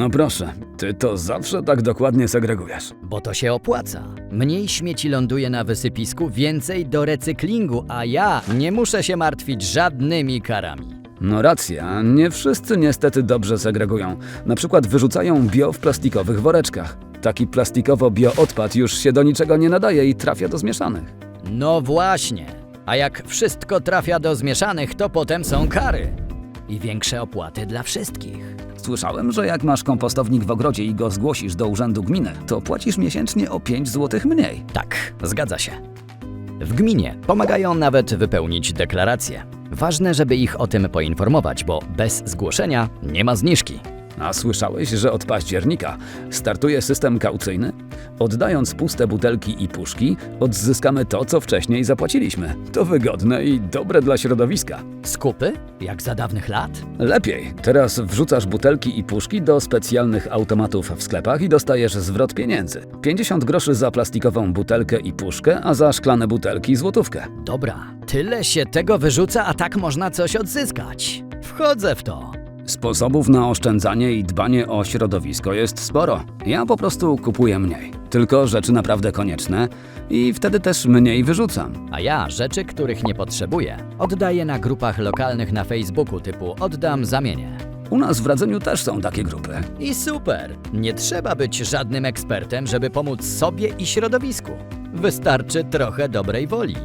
No proszę, ty to zawsze tak dokładnie segregujesz. Bo to się opłaca. Mniej śmieci ląduje na wysypisku, więcej do recyklingu, a ja nie muszę się martwić żadnymi karami. No racja, nie wszyscy niestety dobrze segregują. Na przykład wyrzucają bio w plastikowych woreczkach. Taki plastikowo-bio odpad już się do niczego nie nadaje i trafia do zmieszanych. No właśnie. A jak wszystko trafia do zmieszanych, to potem są kary. I większe opłaty dla wszystkich. Słyszałem, że jak masz kompostownik w ogrodzie i go zgłosisz do urzędu gminy, to płacisz miesięcznie o 5 zł mniej. Tak, zgadza się. W gminie pomagają nawet wypełnić deklarację. Ważne, żeby ich o tym poinformować, bo bez zgłoszenia nie ma zniżki. A słyszałeś, że od października startuje system kaucyjny? Oddając puste butelki i puszki, odzyskamy to, co wcześniej zapłaciliśmy. To wygodne i dobre dla środowiska. Skupy? Jak za dawnych lat? Lepiej, teraz wrzucasz butelki i puszki do specjalnych automatów w sklepach i dostajesz zwrot pieniędzy. 50 groszy za plastikową butelkę i puszkę, a za szklane butelki złotówkę. Dobra, tyle się tego wyrzuca, a tak można coś odzyskać. Wchodzę w to. Sposobów na oszczędzanie i dbanie o środowisko jest sporo. Ja po prostu kupuję mniej. Tylko rzeczy naprawdę konieczne i wtedy też mniej wyrzucam. A ja rzeczy, których nie potrzebuję, oddaję na grupach lokalnych na Facebooku typu oddam, zamienię. U nas w Radzeniu też są takie grupy. I super! Nie trzeba być żadnym ekspertem, żeby pomóc sobie i środowisku. Wystarczy trochę dobrej woli.